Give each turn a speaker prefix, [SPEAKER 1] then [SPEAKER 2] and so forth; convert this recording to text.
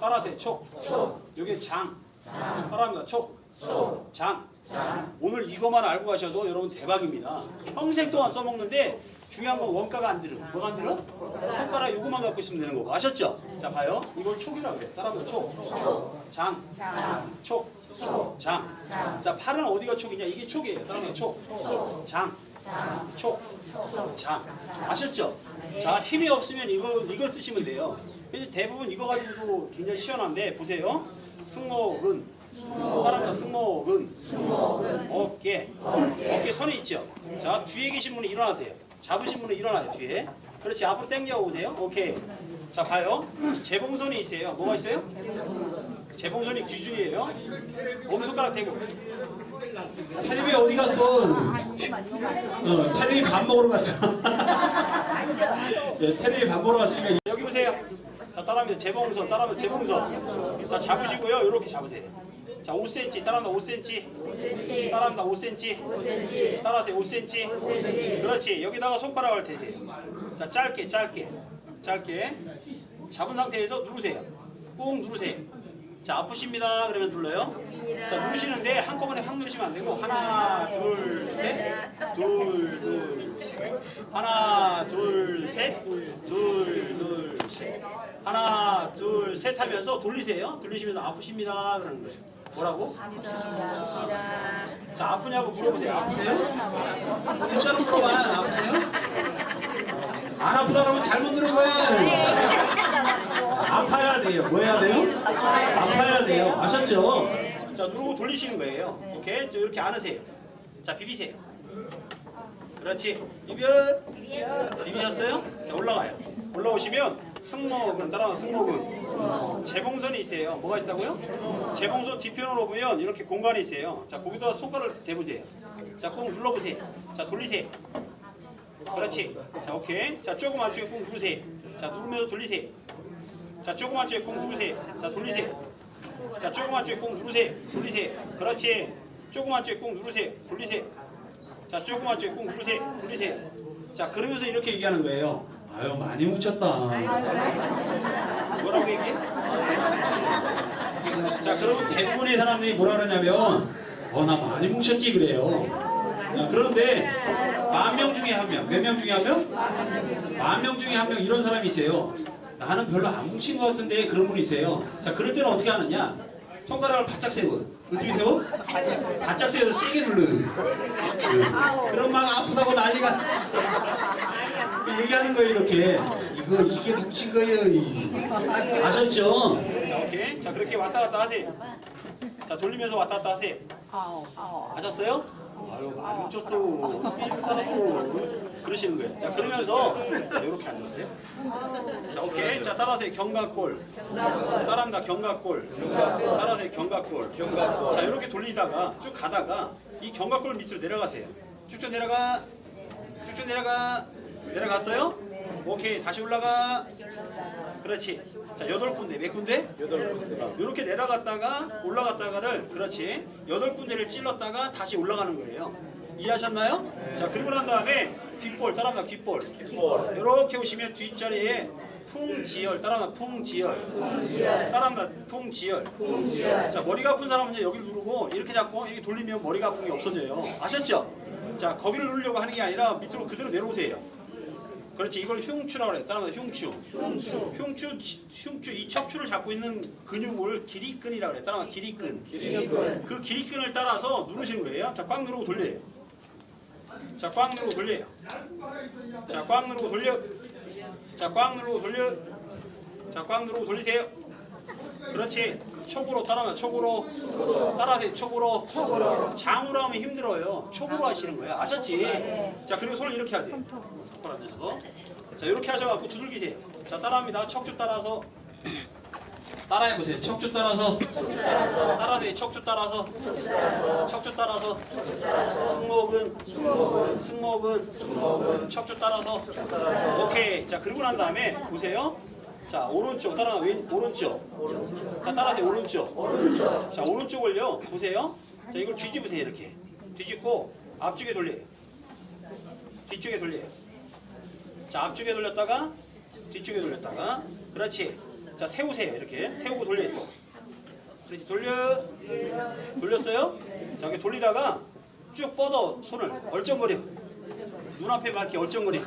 [SPEAKER 1] 따라하세요. 촉. 여기 장. 따라합니다. 촉. 장. 오늘 이것만 알고 가셔도 여러분 대박입니다. 평생 동안 써먹는데 중요한 건 원가가 안 들어. 뭐가 안 들어? 손가락 요거만 갖고 있으면 되는 거고. 아셨죠? 자, 봐요. 이걸 촉이라고 그래. 따라하면 촉. 장. 촉. 장. 자, 팔은 어디가 촉이냐? 이게 촉이에요. 따라하면 촉. 장. 촉. 장. 아셨죠? 자, 힘이 없으면 이거, 이거 쓰시면 돼요. 근데 대부분 이거 가지고도 굉장히 시원한데, 보세요. 승모근. 따라합니다. 승모근. 어깨. 어깨 선이 있죠? 자, 뒤에 계신 분이 일어나세요. 잡으신 분은 일어나요, 뒤에. 그렇지, 앞으로 당겨 오세요. 오케이. 자, 봐요. 재봉선이 있어요. 뭐가 있어요? 재봉선이 기준이에요. 오른손가락 대고. 테레비 어디 갔어? 어, 테레비 밥 먹으러 갔어. 네, 테레비 밥 먹으러 갔으니까 따라하면 재봉선, 따라하면 재봉선. 자, 잡으시고요. 이렇게 잡으세요. 자, 5cm, 따라합니다. 5cm. 따라합니다. 5cm. 따라하세요. 5cm. 그렇지. 여기다가 손가락을 대세요. 자, 짧게, 짧게, 짧게. 잡은 상태에서 누르세요. 꾹 누르세요. 자, 아프십니다. 그러면 눌러요. 자, 누르시는데 한꺼번에 확 누르시면 안 되고 하나, 둘, 셋, 둘, 둘, 셋. 하나, 둘, 셋, 둘, 둘, 셋. 하나, 둘, 셋 하면서 돌리세요. 돌리시면서 아프십니다. 그러는 거예요. 뭐라고? 자, 아프냐고 물어보세요. 아프세요? 진짜로 물어봐요. 아프세요? 안 아프다 그러면 잘못 들은 거예요. 아파야 돼요. 뭐 해야 돼요? 아파야 돼요. 아셨죠? 자, 누르고 돌리시는 거예요. 오케이? 저 이렇게 안으세요. 자, 비비세요. 그렇지. 비벼. 비비셨어요? 자, 올라가요. 올라오시면 승모근 따라와 승모근. 재봉선이 있어요. 뭐가 있다고요? 재봉선 뒤편으로 보면 이렇게 공간이 있어요. 자, 거기다 손가락을 대보세요. 자, 꼭 눌러보세요. 자, 돌리세요. 그렇지. 자, 오케이. 자, 조그만 쪽에 꼭 누르세요. 자, 누르면서 돌리세요. 자, 조그만 쪽에 꼭 누르세요. 자, 돌리세요. 자, 조그만 쪽에 꼭 누르세요. 돌리세요. 그렇지. 조그만 쪽에 꼭 누르세요. 돌리세요. 자, 조그만 쪽에 꼭 누르세요. 돌리세요. 자, 그러면서 이렇게 얘기하는 거예요. 아유, 많이 묻혔다. 뭐라고 얘기해? 자, 그러면 대부분의 사람들이 뭐라 그러냐면, 어, 나 많이 뭉쳤지, 그래요. 자, 그런데, 만 명 중에 한 명, 몇 명 중에 한 명? 만 명 중에 한 명 이런 사람이 있어요. 나는 별로 안 뭉친 것 같은데 그런 분이 있어요. 자, 그럴 때는 어떻게 하느냐? 손가락을 바짝 세워. 어떻게 세워? 바짝 세워서 세게 눌러. 응. 그럼 막 아프다고 난리가. 얘기하는 거예요, 이렇게. 이거, 이게 뭉친 거예요. 이. 아셨죠? 자, 오케이. 자, 그렇게 왔다 갔다 하세요. 자, 돌리면서 왔다 갔다 하세요. 하셨어요? 아유, 많이 뭉쳤어. 어떻게 이렇게 살았어. 그러시는 거예요. 자, 그러면서 자, 이렇게 앉으세요. 자, 오케이. 자, 따라하세요. 견갑골. 따라합니다. 견갑골. 따라하세요. 견갑골. 자, 이렇게 돌리다가 쭉 가다가 이 견갑골 밑으로 내려가세요. 쭉쭉 내려가. 쭉쭉 내려가. 내려갔어요? 오케이. 다시 올라가. 그렇지. 자, 여덟 군데. 몇 군데? 여덟 군데. 어, 이렇게 내려갔다가 올라갔다가를 그렇지. 여덟 군데를 찔렀다가 다시 올라가는 거예요. 이해하셨나요? 자, 그리고 난 다음에 귓볼 따라합니다. 귓볼. 귓볼. 이렇게 오시면 뒷자리에 풍지열 따라합니다. 풍지열. 따라합니다. 풍지열. 자, 머리가 아픈 사람은 여기를 누르고 이렇게 잡고 이렇게 돌리면 머리가 아픈 게 없어져요. 아셨죠? 자, 거기를 누르려고 하는 게 아니라 밑으로 그대로 내려오세요. 그렇지 이걸 흉추라고 그래. 따라하면 흉추. 흉추. 지- 흉추 이 척추를 잡고 있는 근육을 길이끈이라고 그래. 따라하면 길이끈. 그 길이끈을 따라서 누르시는 거예요. 자 꽉 누르고 돌려요. 자 꽉 누르고 돌려요. 자 꽉 누르고 돌려. 자 꽉 누르고 돌려. 자 꽉 누르고 돌리세요 그렇지. 촉으로 따라하면 촉으로 따라하세요. 촉으로. 장으로 하면 힘들어요. 촉으로 하시는 거예요 아셨지? 자 그리고 손을 이렇게 하세요. 똑바로 앉으셔서 자 이렇게 하셔갖고 두들기세요. 자 따라합니다. 척추 따라서. 따라해보세요. 척추 따라서. 따라하세요. 척추 따라서. 척추 따라서. 승모근. 승모근. 척추 따라서. 오케이. 자 그리고 난 다음에 보세요 자 오른쪽 따라 왼 오른쪽. 자 따라하세요 오른쪽. 자 오른쪽을요 보세요. 자 이걸 뒤집으세요 이렇게. 뒤집고 앞쪽에 돌려요. 뒤쪽에 돌려요. 자 앞쪽에 돌렸다가 뒤쪽에 돌렸다가. 그렇지. 자 세우세요 이렇게. 세우고 돌려요 또. 그렇지 돌려. 돌렸어요? 자 이렇게 돌리다가 쭉 뻗어 손을. 얼쩡거려. 눈앞에 맞게 얼쩡거려